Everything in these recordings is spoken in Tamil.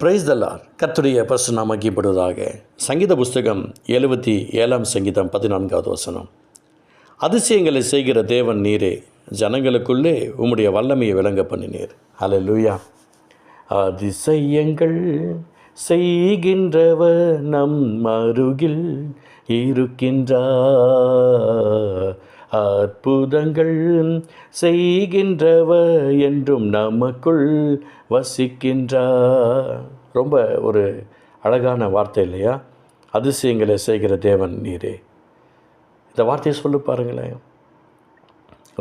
பிரைஸ் தல்லார் கத்துடைய பசு நாமக்கிப்படுவதாக சங்கீத புஸ்தகம் எழுபத்தி ஏழாம் சங்கீதம் பதினான்காவது வசனம். அதிசயங்களை செய்கிற தேவன் நீரே ஜனங்களுக்குள்ளே உம்முடைய வல்லமையை விளங்க பண்ணினீர். அல லூயா அதிசயங்கள் செய்கின்றவர் நம் அருகில் இருக்கின்றார் அற்புதங்கள் செய்கின்றவர் என்றும் நமக்குள் வசிக்கின்றார். ரொம்ப ஒரு அழகான வார்த்தை இல்லையா? அதிசயங்களை செய்கிற தேவன் நீரே. இந்த வார்த்தையை சொல்லி பாருங்களேன்.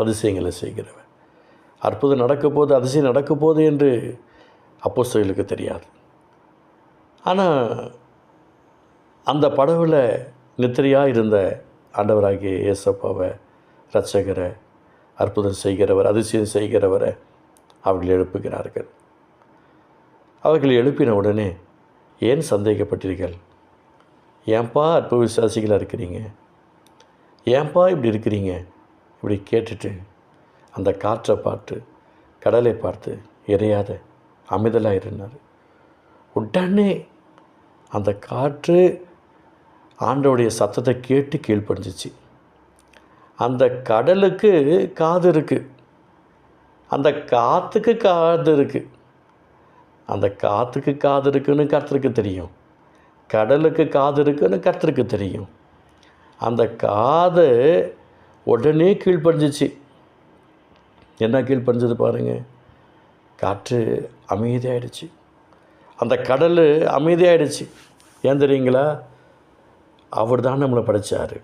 அதிசயங்களை செய்கிறவன் அற்புதம் நடக்க போது அதிசயம் நடக்க போது என்று அப்போஸ்தலர்களுக்கு தெரியாது. ஆனால் அந்த படவில் நித்திரையாக இருந்த ஆண்டவராகிய இயேசப்பாவை ரட்சகரை அற்புதம் செய்கிறவர் அதிசயம் செய்கிறவரை அவர்கள் எழுப்புகிறார்கள். அவர்கள் எழுப்பின உடனே ஏன் சந்தேகப்பட்டீர்கள்? ஏன்பா அற்புத விசுவாசிகளாக இருக்கிறீங்க? ஏன்பா இப்படி இருக்கிறீங்க? இப்படி கேட்டுட்டு அந்த காற்றை பார்த்து கடலை பார்த்து இறையாத அமைதலாக இருந்தார். உடனே அந்த காற்று ஆண்டவுடைய சத்தத்தை கேட்டு கீழ்ப்படிஞ்சிச்சு. அந்த கடலுக்கு காது இருக்குது அந்த காற்றுக்கு காது இருக்குது அந்த காற்றுக்கு காது இருக்குன்னு கருத்துருக்கு தெரியும். கடலுக்கு காது இருக்குன்னு கருத்துருக்கு தெரியும். அந்த காது உடனே கீழ்ப்படிஞ்சிச்சு. என்ன கீழ்ப்படிஞ்சது பாருங்கள் காற்று அமைதியாயிடுச்சு. அந்த கடல் அமைதியாயிடுச்சு. ஏன் தெரியுங்களா? அவர் தான் நம்மளை படைச்சார்.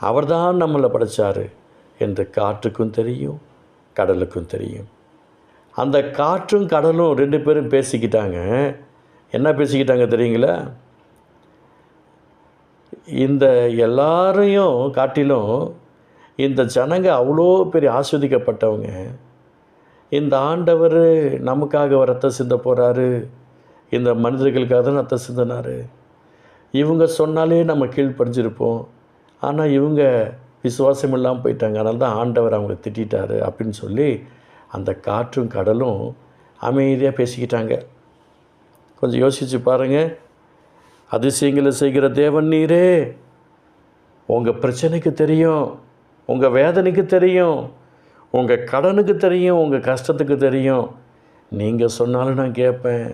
அவர் தான் நம்மளை படைச்சார் என்று காற்றுக்கும் தெரியும் கடலுக்கும் தெரியும். அந்த காற்றும் கடலும் ரெண்டு பேரும் பேசிக்கிட்டாங்க. என்ன பேசிக்கிட்டாங்க தெரியுங்களா? இந்த எல்லாரையும் காட்டிலும் இந்த ஜனங்க அவ்வளோ பெரிய ஆஸ்வதிக்கப்பட்டவங்க. இந்த ஆண்டவர் நமக்காக ரத்தம் சிந்த போகிறாரு இந்த மனிதர்களுக்காக தான் ரத்தம் சிந்தினார். இவங்க சொன்னாலே நம்ம கீழ்ப்படிஞ்சிருப்போம். ஆனால் இவங்க விசுவாசம் இல்லாமல் போயிட்டாங்க. அதனால தான் ஆண்டவர் அவங்களை திட்டாரு அப்படின்னு சொல்லி அந்த காற்றும் கடலும் அமைதியாக பேசிக்கிட்டாங்க. கொஞ்சம் யோசித்து பாருங்கள் அதிசயங்களை செய்கிற தேவன் நீரே. உங்கள் பிரச்சனைக்கு தெரியும். உங்கள் வேதனைக்கு தெரியும். உங்கள் கடனுக்கு தெரியும். உங்கள் கஷ்டத்துக்கு தெரியும். நீங்கள் சொன்னாலும் நான் கேட்பேன்.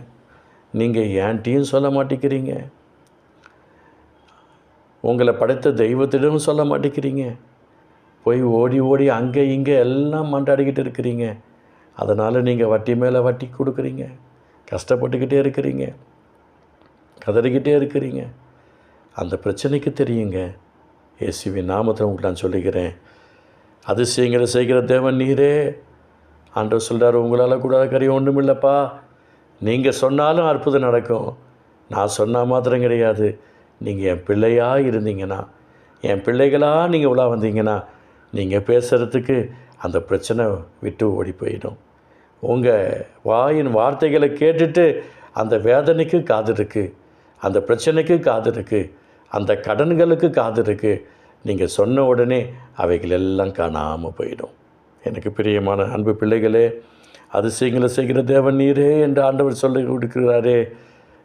நீங்கள் ஏன்ட்டியும் சொல்ல மாட்டேங்கிறீங்க. உங்களை படைத்த தெய்வத்திடம் சொல்ல மாட்டேங்கிறீங்க. போய் ஓடி ஓடி அங்கே இங்கே எல்லாம் மண்டாடிக்கிட்டு இருக்கிறீங்க. அதனால் நீங்கள் வட்டி மேலே வட்டி கொடுக்குறீங்க. கஷ்டப்பட்டுக்கிட்டே இருக்கிறீங்க. கதறிக்கிட்டே இருக்கிறீங்க. அந்த பிரச்சனைக்கு தெரியுங்க. இயேசுவின் நாமத்தை உங்களுக்கு நான் சொல்லிக்கிறேன் அதிசயங்களை செய்கிற தேவன் நீரே. ஆண்டவர் சொல்கிறார் உங்களால் கூட கரையும் ஒன்றும் இல்லைப்பா நீங்கள் சொன்னாலும் அற்புதம் நடக்கும். நான் சொன்னால் மாத்திரம் கிடையாது. நீங்கள் என் பிள்ளையாக இருந்தீங்கன்னா என் பிள்ளைகளாக நீங்கள் உலா வந்தீங்கன்னா நீங்கள் பேசுகிறதுக்கு அந்த பிரச்சனை விட்டு ஓடி போயிடும். உங்கள் வாயின் வார்த்தைகளை கேட்டுட்டு அந்த வேதனைக்கு காது இருக்குது அந்த பிரச்சனைக்கு காது இருக்குது அந்த கடன்களுக்கு காது இருக்குது நீங்கள் சொன்ன உடனே அவைகள் எல்லாம் காணாமல் போயிடும். எனக்கு பிரியமான அன்பு பிள்ளைகளே அதிசயங்களை செய்கிற தேவன் நீரே என்று ஆண்டவர் சொல்லி கொடுக்குறாரே.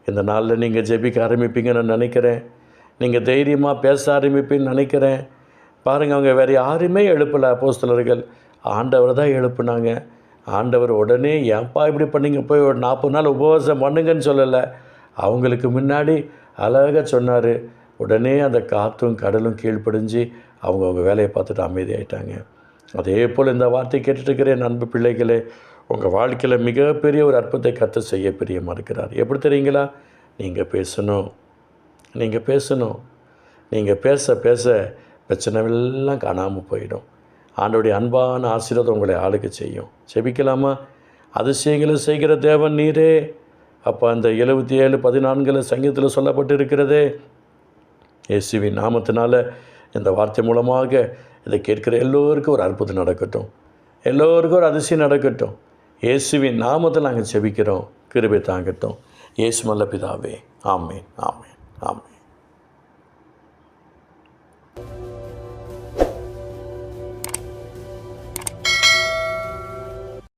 இந்த நாளில் நீங்கள் ஜெபிக்க ஆரம்பிப்பீங்கன்னு நான் நினைக்கிறேன். நீங்கள் தைரியமாக பேச ஆரம்பிப்பீங்கன்னு நினைக்கிறேன். பாருங்கள் அவங்க வேறு யாருமே எழுப்பலை அப்போஸ்தலர்கள். ஆண்டவர் தான் எழுப்புனாங்க. ஆண்டவர் உடனே ஏன்ப்பா இப்படி பண்ணிங்க? போய் ஒரு நாற்பது நாள் உபவாசம் பண்ணுங்கன்னு சொல்லலை. அவங்களுக்கு முன்னாடி அழகாக சொன்னார். உடனே அந்த காற்றும் கடலும் கீழ்ப்படிஞ்சு அவங்க அவங்க வேலையை பார்த்துட்டு அமைதியாயிட்டாங்க. அதே போல் இந்த வார்த்தை கேட்டுட்டு இருக்கிறேன் நண்பு அன்பு பிள்ளைகளே. உங்கள் வாழ்க்கையில் மிகப்பெரிய ஒரு அற்புதத்தை கற்று செய்ய பிரியமாக இருக்கிறார். எப்படி தெரியுங்களா? நீங்கள் பேசணும். நீங்கள் பேசணும். நீங்கள் பேச பேச பிரச்சனை எல்லாம் காணாமல் போயிடும். ஆண்டோடைய அன்பான ஆசீர்வாதம் உங்களை ஆளுக்க செய்யும். செபிக்கலாமா அதிசயங்களை செய்கிற தேவன் நீரே. அப்போ அந்த எழுபத்தி ஏழு பதினான்கில் சங்கீதத்தில் சொல்லப்பட்டு இருக்கிறதே இயேசுவின் நாமத்தினால் இந்த வார்த்தை மூலமாக இதை கேட்குற எல்லோருக்கும் ஒரு அற்புதம் நடக்கட்டும். எல்லோருக்கும் ஒரு அதிசயம் நடக்கட்டும். இயேசுவின் நாமத்தில் நாங்கள் செபிக்கிறோம் கிருபை தாங்கட்டும். இயேசு மல்ல பிதாவே. ஆமேன். ஆமேன். ஆமேன்.